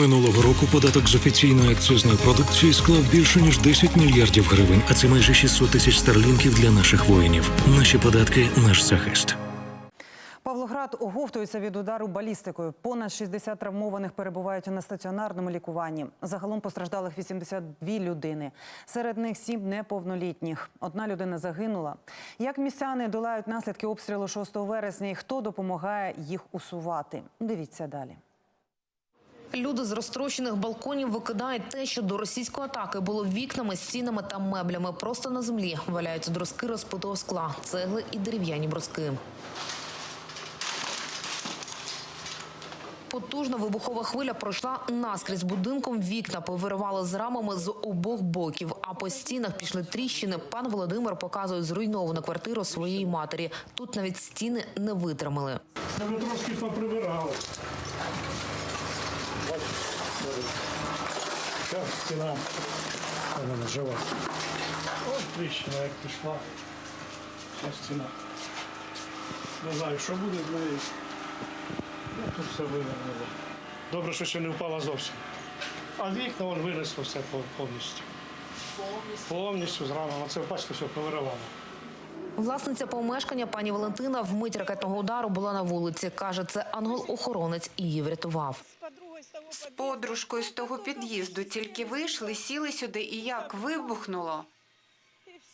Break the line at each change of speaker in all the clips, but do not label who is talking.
Минулого року податок з офіційної акцизної продукції склав більше ніж 10 мільярдів гривень, а це майже 600 тисяч старлінків для наших воїнів. Наші податки наш захист.
Павлоград оговтується від удару балістикою. Понад 60 травмованих перебувають на стаціонарному лікуванні. Загалом постраждалих 82 людини. Серед них 7 неповнолітніх. Одна людина загинула. Як містяни долають наслідки обстрілу 6 вересня і хто допомагає їх усувати? Дивіться далі.
Люди з розтрощених балконів викидають те, що до російської атаки було вікнами, стінами та меблями. Просто на землі валяються друзки розбитого скла, цегли і дерев'яні бруски. Потужна вибухова хвиля пройшла наскрізь будинком. Вікна повиривали з рамами з обох боків, а по стінах пішли тріщини. Пан Володимир показує зруйновану квартиру своєї матері. Тут навіть стіни не витримали.
Ми трошки поприбирали. Зараз стіна вона жива. Ось тріщина, як пішла. Ось стіна. Не знаю, що буде з нею. Ну, тут все вивернуло. Добре, що ще не впала зовсім. А вікна вон винесло все пов- повністю. Повністю зрано. Оце бачите, все повиривало.
Власниця помешкання пані Валентина вмить ракетного удару була на вулиці. Каже, це ангел-охоронець і її врятував.
З подружкою з того під'їзду тільки вийшли, сіли сюди і як вибухнуло.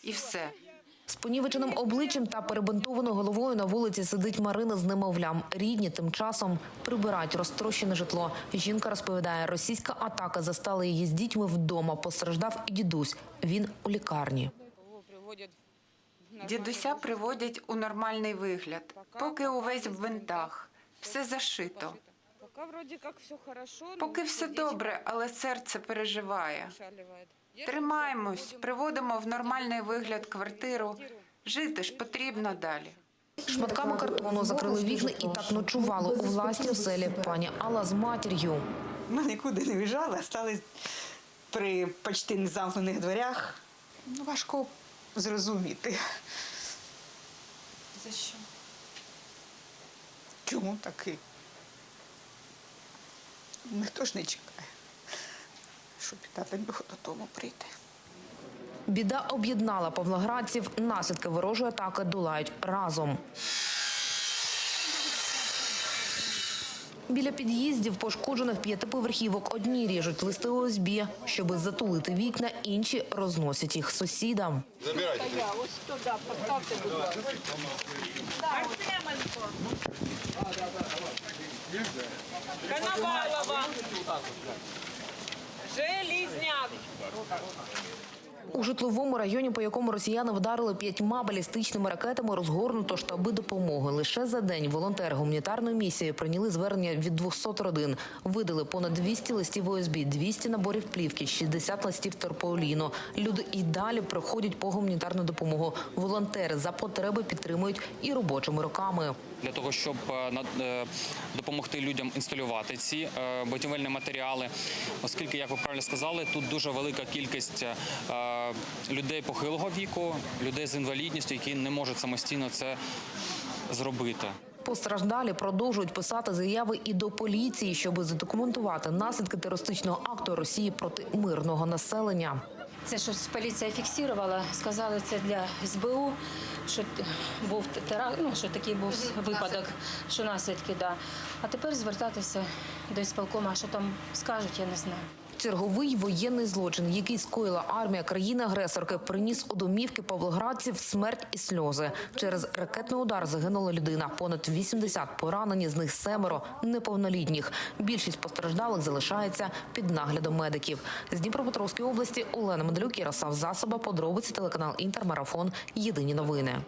І все.
З понівеченим обличчям та перебинтованою головою на вулиці сидить Марина з немовлям. Рідні тим часом прибирають розтрощене житло. Жінка розповідає, російська атака застала її з дітьми вдома. Постраждав і дідусь. Він у лікарні.
Дідуся приводять у нормальний вигляд, поки увесь в бинтах, все зашито. Поки все добре, але серце переживає. Тримаємось, приводимо в нормальний вигляд квартиру. Жити ж потрібно далі.
Шматками картону закрили вікна і так ночували у власній оселі. Пані Алла з матір'ю.
Ми нікуди не а стали при почти незамкнених дверях. Ну, важко зрозуміти.
За що?
Чому таки? Ніхто ж не чекає, щоб і тата міг додому прийти.
Біда об'єднала павлоградців. Наслідки ворожої атаки долають разом. Біля під'їздів пошкоджених п'ятиповерхівок одні ріжуть листи ОСБ, щоби затулити вікна, інші розносять їх сусідам.
Коновалова. Желізняк.
У житловому районі, по якому росіяни вдарили п'ятьма балістичними ракетами, розгорнуто штаби допомоги. Лише за день волонтери гуманітарної місії прийняли звернення від 200 родин. Видали понад 200 листів ОСБ, 200 наборів плівки, 60 листів терпооліну. Люди і далі приходять по гуманітарну допомогу. Волонтери за потреби підтримують і робочими руками.
для того, щоб е, е, допомогти людям інсталювати ці е, будівельні матеріали, оскільки, як ви правильно сказали, тут дуже велика кількість людей похилого віку, людей з інвалідністю, які не можуть самостійно це зробити.
Постраждалі продовжують писати заяви і до поліції, щоб задокументувати наслідки терористичного акту Росії проти мирного населення.
Це щось поліція фіксувала, сказали це для СБУ, що був теракт, ну, що такий був випадок, що наслідки, да. А тепер звертатися до ісполкома, що там скажуть, я не знаю.
Черговий воєнний злочин, який скоїла армія країни-агресорки, приніс у домівки павлоградців смерть і сльози. Через ракетний удар загинула людина. Понад 80 поранені, з них семеро неповнолітніх. Більшість постраждалих залишається під наглядом медиків. З Дніпропетровської області Олена Медлюк, Ярослав Засоба, подробиці телеканал Інтермарафон. Єдині новини.